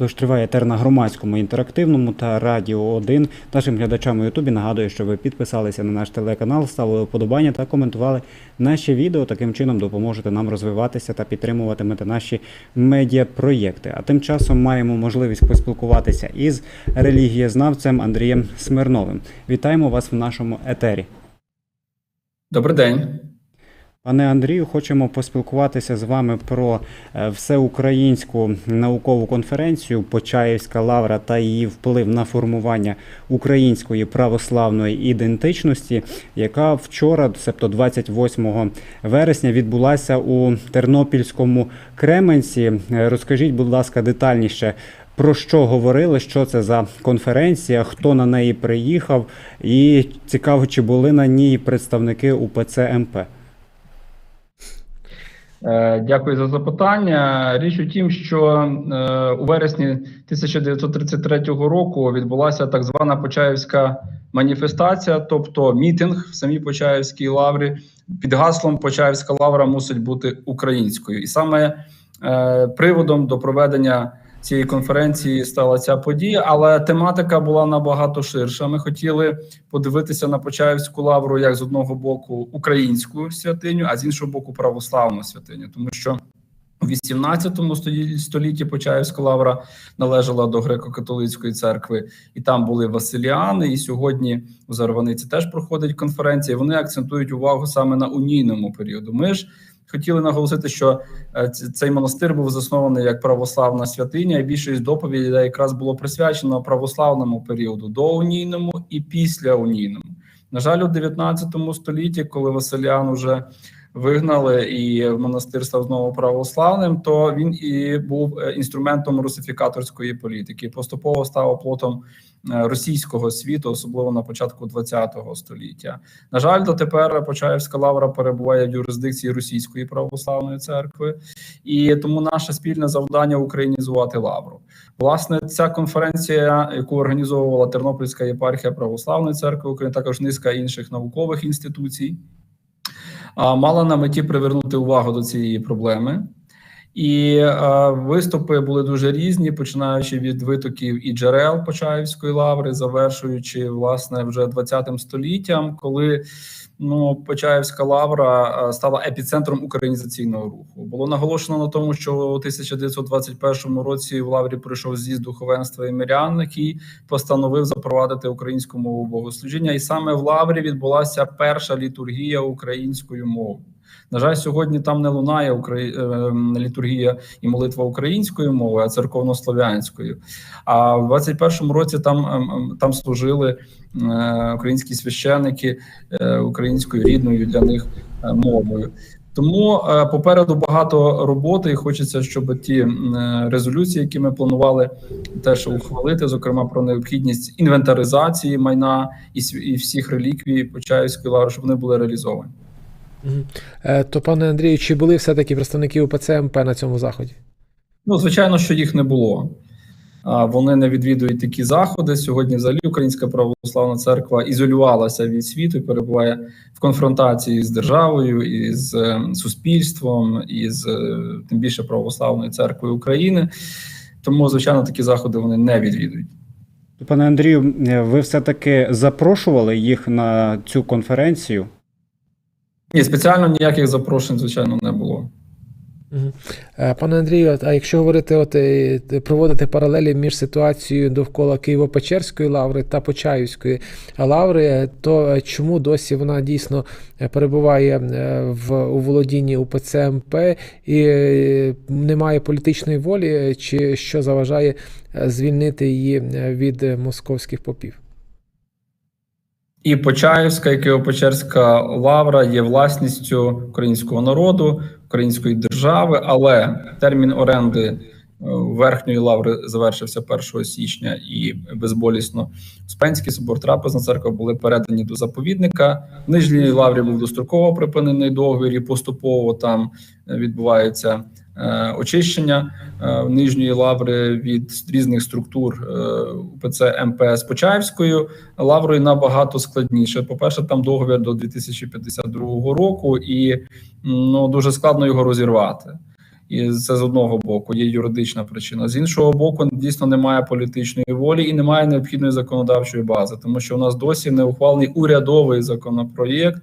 Тож триває етер на громадському інтерактивному та радіо 1. Нашим глядачам у Ютубі нагадую, що ви підписалися на наш телеканал, ставили вподобання та коментували наші відео. Таким чином допоможете нам розвиватися та підтримуватимете наші медіапроєкти. А тим часом маємо можливість поспілкуватися із релігієзнавцем Андрієм Смирновим. Вітаємо вас в нашому етері. Добрий день. Пане Андрію, хочемо поспілкуватися з вами про е, всеукраїнську наукову конференцію Почаївська лавра та її вплив на формування української православної ідентичності, яка вчора, себто 28 вересня, відбулася у Тернопільському Кременці. Е, Розкажіть, будь ласка, детальніше. Про що говорили, що це за конференція, хто на неї приїхав, і цікаво, чи були на ній представники УПЦ МП. Е, Дякую за запитання. Річ у тім, що е, у вересні 1933 року відбулася так звана Почаївська маніфестація, тобто мітинг в самій Почаївській лаврі під гаслом Почаївська лавра мусить бути українською, і саме е, приводом до проведення цієї конференції стала ця подія, але тематика була набагато ширша. Ми хотіли подивитися на Почаївську лавру як з одного боку українську святиню, а з іншого боку православну святиню, тому що у 18 столі- столітті Почаївська лавра належала до греко-католицької церкви, і там були Василіани. І сьогодні у Зарваниці теж проходить конференція. Вони акцентують увагу саме на унійному періоду. Ми ж хотіли наголосити, що е, цей монастир був заснований як православна святиня, і більшість доповідей якраз було присвячено православному періоду до унійному і після унійному. На жаль, у 19 столітті, коли Василіан уже вигнали і монастир став знову православним, то він і був е, інструментом русифікаторської політики. Поступово став оплотом е, російського світу, особливо на початку ХХ століття. На жаль, дотепер Почаївська лавра перебуває в юрисдикції Російської православної церкви, і тому наше спільне завдання українізувати лавру. Власне, ця конференція, яку організовувала Тернопільська єпархія православної церкви України, також низка інших наукових інституцій, мала на меті привернути увагу до цієї проблеми. І е, виступи були дуже різні, починаючи від витоків і джерел Почаївської лаври, завершуючи власне вже 20 століттям, коли ну Почаївська лавра е, стала епіцентром українізаційного руху. Було наголошено на тому, що у 1921 році в лаврі пройшов з'їзд духовенства і мирян, який постановив запровадити українську мову богослужіння, і саме в лаврі відбулася перша літургія українською мовою. На жаль, сьогодні там не лунає украї... е, літургія і молитва українською мовою, а церковнослов'янською. А в 21-му році там, там служили е, українські священики е, українською рідною для них мовою. Тому попереду багато роботи, і хочеться, щоб ті резолюції, які ми планували теж ухвалити, зокрема про необхідність інвентаризації майна і всіх реліквій Почаївської лаври, щоб вони були реалізовані. Е, То, пане Андрію, чи були все-таки представники УПЦ МП на цьому заході? Ну, звичайно, що їх не було. А, Вони не відвідують такі заходи. Сьогодні, взагалі, Українська православна церква ізолювалася від світу і перебуває в конфронтації з державою, і з е, суспільством, і з е, тим більше православною церквою України. Тому, звичайно, такі заходи вони не відвідують. Пане Андрію, ви все-таки запрошували їх на цю конференцію? Ні, спеціально ніяких запрошень, звичайно, не було. Е, Пане Андрію, а якщо говорити, от е, проводити паралелі між ситуацією довкола Києво-Печерської лаври та Почаївської лаври, е, то чому досі вона дійсно перебуває в у володінні УПЦ МП і немає політичної волі, чи що заважає звільнити її від московських попів? І Почаївська, і Києво-Печерська лавра є власністю українського народу, української держави, але термін оренди е, верхньої лаври завершився 1 січня, і безболісно Успенський собор, Трапезна церква були передані до заповідника. В нижній лаврі був достроково припинений договір, і поступово там е, відбувається очищення е, нижньої лаври від різних структур е, УПЦ МП з Почаївською лаврою набагато складніше. По-перше, там договір до 2052 року, і ну дуже складно його розірвати. І це з одного боку є юридична причина. З іншого боку, дійсно немає політичної волі і немає необхідної законодавчої бази, тому що у нас досі не ухвалений урядовий законопроєкт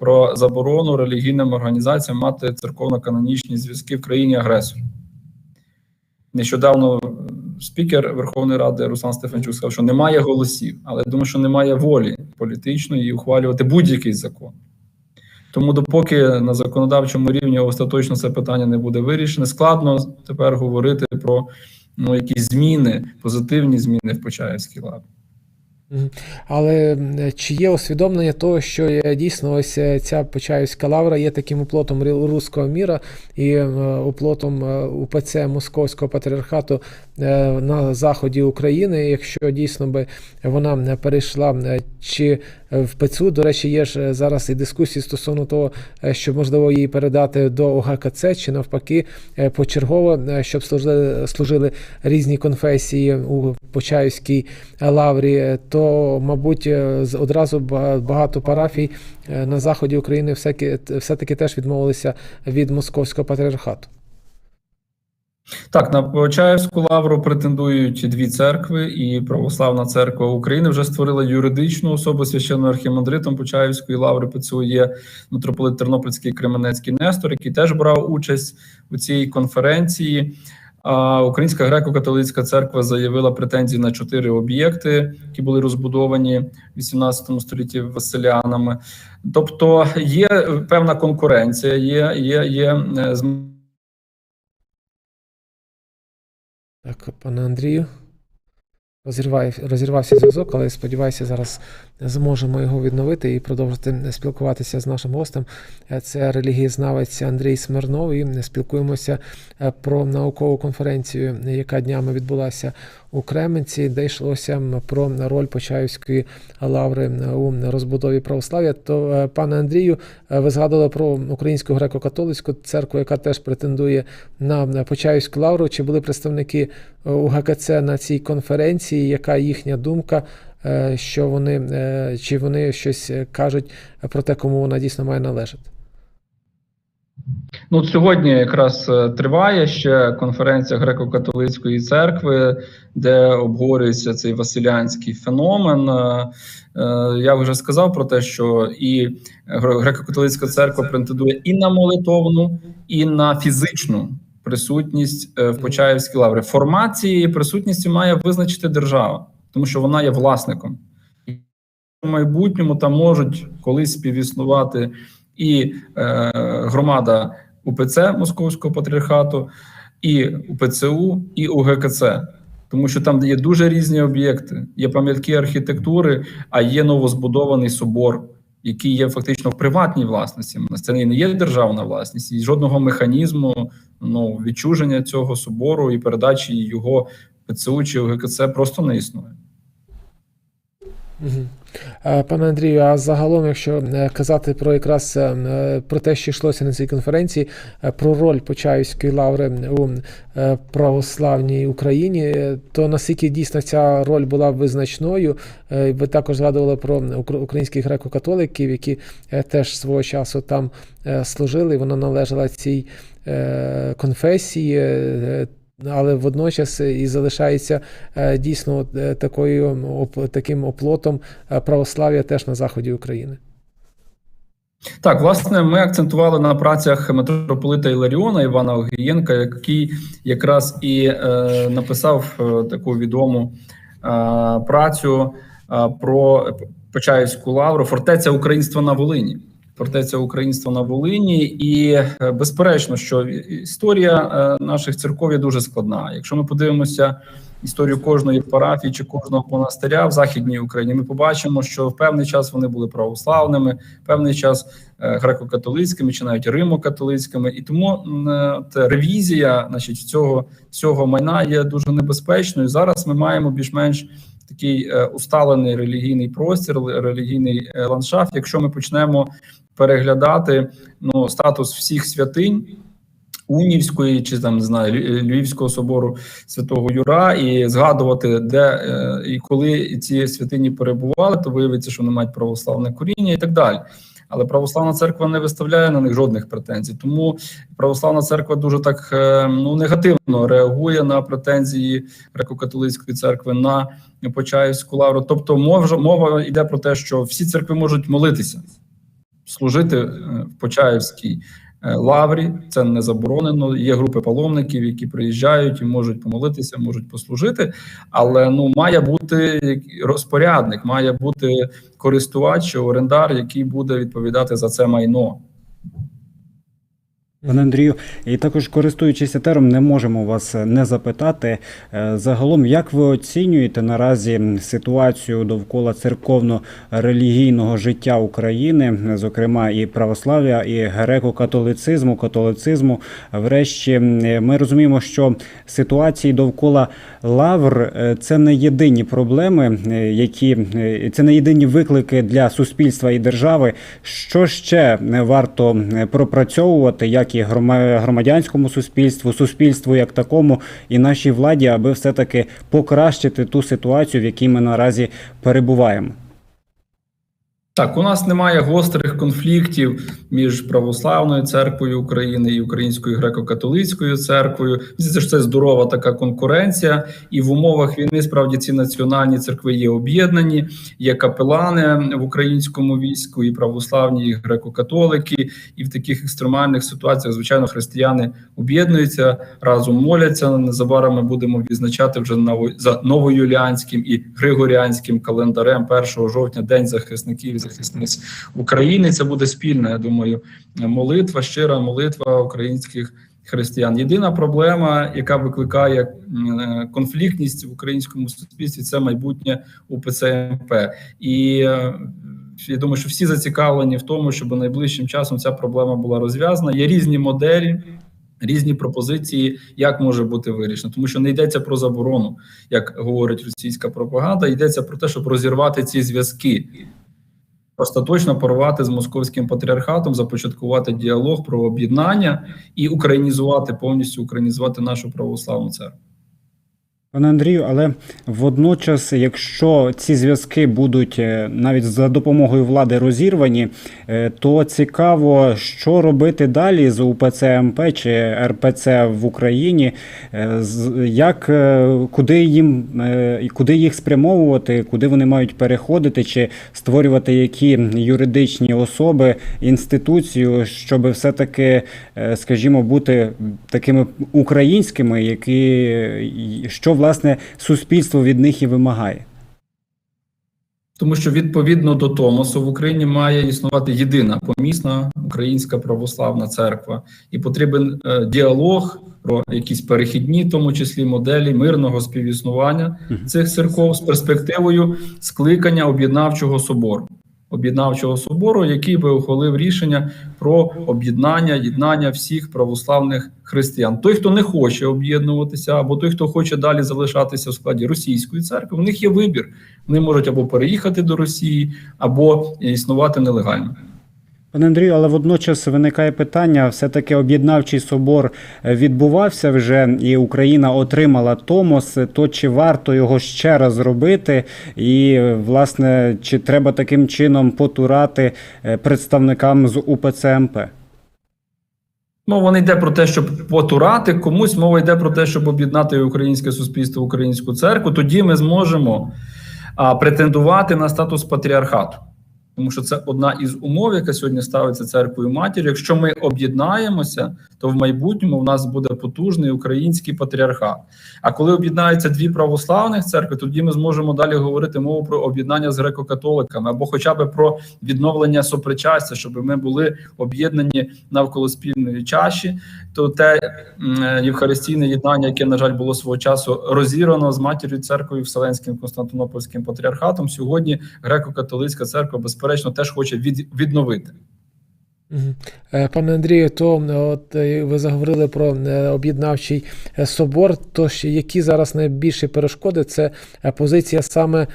про заборону релігійним організаціям мати церковно-канонічні зв'язки в країні агресорі. Нещодавно спікер Верховної Ради Руслан Стефанчук сказав, що немає голосів, але я думаю, що немає волі політичної ухвалювати будь-який закон. Тому, допоки на законодавчому рівні остаточно це питання не буде вирішене, складно тепер говорити про ну, якісь зміни, позитивні зміни в Почаївській лаві. Але чи є усвідомлення того, що е, дійсно ось е, ця Почаївська лавра є таким оплотом руського міра і е, оплотом е, УПЦ Московського патріархату е, на заході України, якщо дійсно би вона не перейшла е, чи в ПЦУ, до речі, є ж е, зараз і дискусії стосовно того, е, що можливо її передати до ОГКЦ, чи навпаки е, почергово, е, щоб служили, служили різні конфесії у Почаївській лаврі, е, то, мабуть, е, одразу багато парафій е, на заході України все-таки, теж відмовилися від московського патріархату. Так, на Почаївську лавру претендують дві церкви, і Православна церква України вже створила юридичну особу священним архімандритом Почаївської лаври ПЦУ є митрополит Тернопільський Кременецький Нестор, який теж брав участь у цій конференції. А Українська греко-католицька церква заявила претензії на чотири об'єкти, які були розбудовані в 18 столітті Василянами. Тобто є певна конкуренція, є, є, є е, Так, пане Андрію. Розірває, розірвався зв'язок, але сподіваюся, зараз зможемо його відновити і продовжити спілкуватися з нашим гостем. Е, Це релігієзнавець Андрій Смирнов. І спілкуємося е, про наукову конференцію, яка днями відбулася у Кременці, де йшлося про роль Почаївської лаври у розбудові православ'я. То, е, пане Андрію, е, ви згадували про Українську греко-католицьку церкву, яка теж претендує на Почаївську лавру. Чи були представники УГКЦ на цій конференції? Яка їхня думка? Е, Що вони е, чи вони щось е, кажуть про те, кому вона дійсно має належати? Ну, сьогодні якраз триває ще конференція греко-католицької церкви, де обговорюється цей василянський феномен. Я вже сказав про те, що і греко-католицька церква претендує і на молитовну, і на фізичну присутність в Почаївській лаврі. Формат цієї присутності має визначити держава, тому що вона є власником. В майбутньому там можуть колись співіснувати і е, громада УПЦ Московського патріархату, і УПЦУ, і УГКЦ. Тому що там є дуже різні об'єкти, є пам'ятки архітектури, а є новозбудований собор, який є фактично в приватній власності. Це не є державна власність, і жодного механізму ну, відчуження цього собору і передачі його ПЦУ чи УГКЦ просто не існує. Е, Пане Андрію, а загалом, якщо е, казати про якраз е, про те, що йшлося на цій конференції, про роль Почаївської лаври у православній Україні, то наскільки дійсно ця роль була визначною? Ви також згадували про українських греко-католиків, які теж свого часу там служили, вона належала цій конфесії. Але водночас і залишається е, дійсно е, такою таким оплотом е, православ'я теж на заході України. Так, власне, ми акцентували на працях митрополита Іларіона Івана Огієнка, який якраз і е, написав таку відому е, працю е, про Почаївську лавру, фортеця українства на Волині. Фортеця українства на Волині, і е, безперечно, що історія е, наших церков є дуже складна. Якщо ми подивимося історію кожної парафії чи кожного монастиря в західній Україні, ми побачимо, що в певний час вони були православними, в певний час е, греко-католицькими чи навіть римо-католицькими, і тому е, ревізія, значить, цього цього майна є дуже небезпечною. Зараз ми маємо більш-менш такий е, усталений релігійний простір, релігійний е, ландшафт. Якщо ми почнемо переглядати ну статус всіх святинь. Унівської чи там не знаю Львівського собору святого Юра і згадувати, де е, і коли ці святині перебували, то виявиться, що вони мають православне коріння і так далі. Але православна церква не виставляє на них жодних претензій. Тому православна церква дуже так е, ну негативно реагує на претензії греко-католицької церкви на Почаївську лавру. Тобто, мова мова йде про те, що всі церкви можуть молитися, служити е, в Почаївській лаврі. Це не заборонено. Є групи паломників, які приїжджають і можуть помолитися, можуть послужити. Але ну має бути розпорядник, має бути користувач, орендар, який буде відповідати за це майно. Пане Андрію, і також користуючись етером, не можемо вас не запитати. е, Загалом, як ви оцінюєте наразі ситуацію довкола церковно-релігійного життя України, зокрема і православ'я, і греко-католицизму, католицизму? Врешті, ми розуміємо, що ситуації довкола лавр е, це не єдині проблеми, е, які е, це не єдині виклики для суспільства і держави. Що ще е, варто е, пропрацьовувати, як грома- громадянському суспільству, суспільству як такому, і нашій владі, аби все-таки покращити ту ситуацію, в якій ми наразі перебуваємо? Так, у нас немає гострих конфліктів між православною церквою України і Українською греко-католицькою церквою. Здається, що це здорова така конкуренція, і в умовах війни справді ці національні церкви є об'єднані. Є капелани в українському війську, і православні, і греко-католики. І в таких екстремальних ситуаціях, звичайно, християни об'єднуються разом моляться. Незабаром ми будемо відзначати вже за новоюліанським і григоріанським календарем 1 жовтня День захисників захисниць України. Це буде спільна, я думаю, молитва, щира молитва українських християн. Єдина проблема, яка викликає е, конфліктність в українському суспільстві, це майбутнє УПЦ МП. І е, я думаю, що всі зацікавлені в тому, щоб найближчим часом ця проблема була розв'язана. Є різні моделі. Різні пропозиції, як може бути вирішено, тому що не йдеться про заборону, як говорить російська пропаганда, йдеться про те, щоб розірвати ці зв'язки, остаточно порвати з московським патріархатом, започаткувати діалог про об'єднання і українізувати повністю українізувати нашу православну церкву. Пане Андрію, але водночас, якщо ці зв'язки будуть е, навіть за допомогою влади розірвані, е, то цікаво, що робити далі з УПЦ МП чи РПЦ в Україні, е, як куди їм куди їх спрямовувати, куди вони мають переходити, чи створювати які юридичні особи, інституцію, щоб все-таки, е, скажімо, бути такими українськими, які що власне суспільство від них і вимагає. Тому що відповідно до Томосу в Україні має існувати єдина помісна українська православна церква, і потрібен е, діалог про якісь перехідні, в тому числі моделі мирного співіснування цих церков з перспективою скликання об'єднавчого собору. Об'єднавчого собору, який би ухвалив рішення про об'єднання, єднання всіх православних християн. Той, хто не хоче об'єднуватися, або той, хто хоче далі залишатися в складі російської церкви, в них є вибір. Вони можуть або переїхати до Росії, або існувати нелегально. Пане Андрію, але водночас виникає питання: все-таки об'єднавчий собор е, відбувався вже, і Україна отримала Томос. То чи варто його ще раз зробити? І е, власне, чи треба таким чином потурати е, представникам з УПЦ МП? Мова не йде про те, щоб потурати комусь, мова йде про те, щоб об'єднати українське суспільство, українську церкву. Тоді ми зможемо а, претендувати на статус патріархату. Тому що це одна із умов, яка сьогодні ставиться церквою матір. Якщо ми об'єднаємося, то в майбутньому в нас буде потужний український патріархат. А коли об'єднаються дві православних церкви, тоді ми зможемо далі говорити мову про об'єднання з греко-католиками або хоча б про відновлення сопричастя, щоб ми були об'єднані навколо спільної чаші. То те е, євхаристійне єднання, яке на жаль було свого часу розірвано з матір'ю церквою Вселенським Константинопольським патріархатом, сьогодні греко-католицька церква безперечно теж хоче від, відновити. Е, Пане Андрію, то е, от е, ви заговорили про об'єднавчий собор. То ж які зараз найбільші перешкоди? Це позиція саме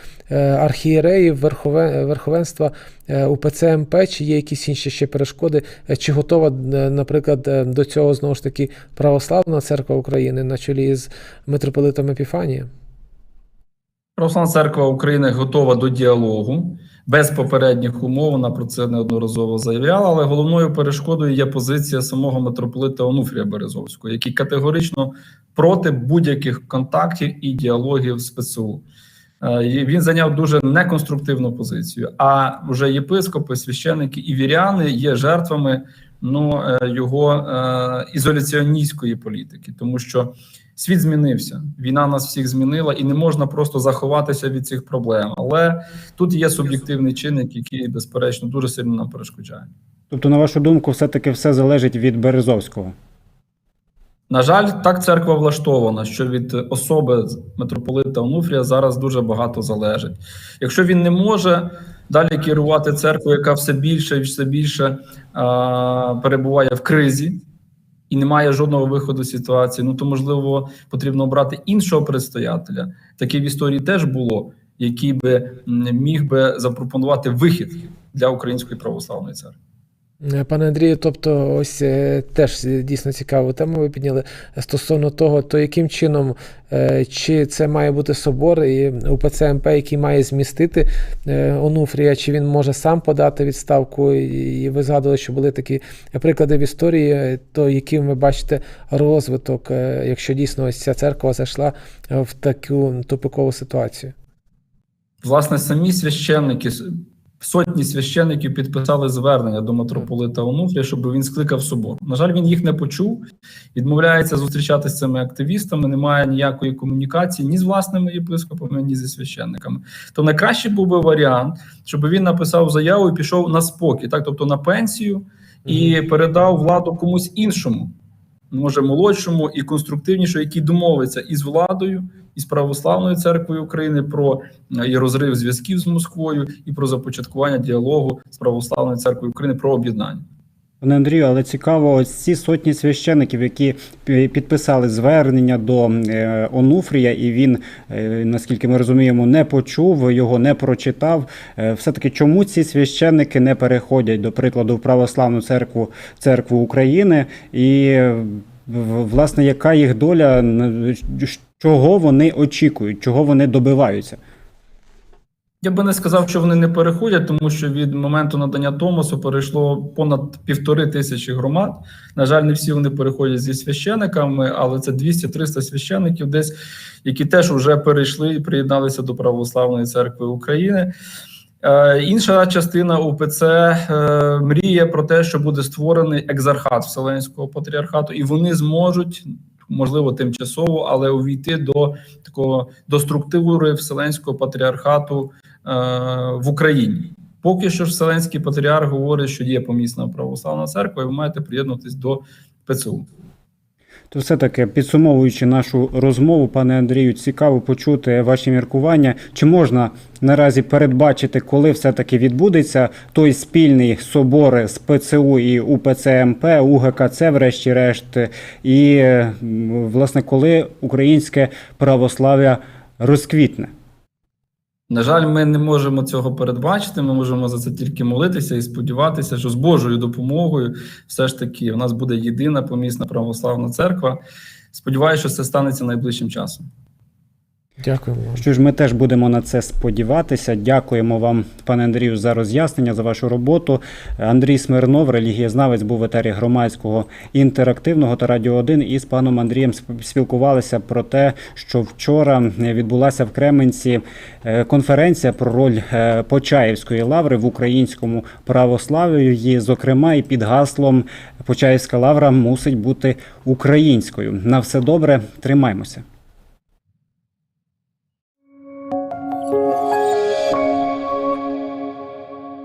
архієреїв, верховенства УПЦ МП, чи є якісь інші ще перешкоди? Чи готова, наприклад, до цього знову ж таки православна церква України на чолі з митрополитом Епіфанієм? Православна церква України готова до діалогу. Без попередніх умов. Вона про це неодноразово заявляла. Але головною перешкодою є позиція самого митрополита Онуфрія Березовського, який категорично проти будь-яких контактів і діалогів з ПЦУ. Е, Він зайняв дуже неконструктивну позицію. А вже єпископи, священники і віряни є жертвами ну, е, його е, ізоляціоністської політики, тому що світ змінився. Війна нас всіх змінила, і не можна просто заховатися від цих проблем. Але тут є суб'єктивний чинник, який, безперечно, дуже сильно нам перешкоджає. Тобто, на вашу думку, все-таки все залежить від Березовського. На жаль, так церква влаштована, що від особи митрополита Онуфрія зараз дуже багато залежить. Якщо він не може далі керувати церквою, яка все більше і все більше а, перебуває в кризі і немає жодного виходу з ситуації, ну то можливо потрібно обрати іншого предстоятеля. Таке в історії теж було, який би міг би запропонувати вихід для української православної церкви. Е, Пане Андрію, тобто, ось е, теж е, дійсно цікаву тему ви підняли стосовно того, то яким чином чи це має бути собор і УПЦ МП, який має змістити Онуфрія, чи він може сам подати відставку? І ви згадували, що були такі приклади в історії, то яким ви бачите розвиток, якщо дійсно ось ця церква зайшла в таку тупикову ситуацію? Власне, самі священники, сотні священників підписали звернення до митрополита Онуфрія, щоб він скликав собор. На жаль, він їх не почув, відмовляється зустрічатися з цими активістами, немає ніякої комунікації ні з власними єпископами, ні зі священниками. То найкращий був би варіант, щоб він написав заяву і пішов на спокій, так тобто на пенсію, і передав владу комусь іншому, може молодшому і конструктивнішому, який домовиться із владою, із православною церквою України про е, і розрив зв'язків з Москвою і про започаткування діалогу з православною церквою України про об'єднання. Пане Андрію, але цікаво, ось ці сотні священиків, які підписали звернення до е, Онуфрія, і він, е, наскільки ми розуміємо, не почув, його не прочитав. Е, Все-таки чому ці священники не переходять, до прикладу, в православну церкву, церкву України, і власне, яка їх доля, чого вони очікують, чого вони добиваються? Я би не сказав, що вони не переходять, тому що від моменту надання Томасу перейшло понад півтори тисячі громад. На жаль, не всі вони переходять зі священиками, але це 200-300 священиків, десь які теж вже перейшли і приєдналися до православної церкви України. Е, інша частина УПЦ е, мріє про те, що буде створений екзархат Вселенського патріархату, і вони зможуть, можливо, тимчасово, але увійти до такого до структури Вселенського патріархату в Україні. Поки що ж Вселенський патріарх говорить, що є помісна православна церква, і ви маєте приєднуватись до ПЦУ. То все-таки підсумовуючи нашу розмову, пане Андрію, цікаво почути ваші міркування. Чи можна наразі передбачити, коли все-таки відбудеться той спільний собор з ПЦУ і УПЦ МП, УГКЦ, врешті-решт, і власне коли українське православ'я розквітне? На жаль, ми не можемо цього передбачити. Ми можемо за це тільки молитися і сподіватися, що з Божою допомогою все ж таки в нас буде єдина помісна православна церква. Сподіваюся, що це станеться найближчим часом. Дякуємо. Що ж, ми теж будемо на це сподіватися. Дякуємо вам, пане Андрію, за роз'яснення, за вашу роботу. Андрій Смирнов, релігієзнавець, був в етері громадського інтерактивного та радіо 1 і з паном Андрієм спілкувалися про те, що вчора відбулася в Кременці е, конференція про роль е, Почаївської лаври в українському православ'ї, зокрема, і під гаслом Почаївська лавра мусить бути українською. На все добре, тримаймося.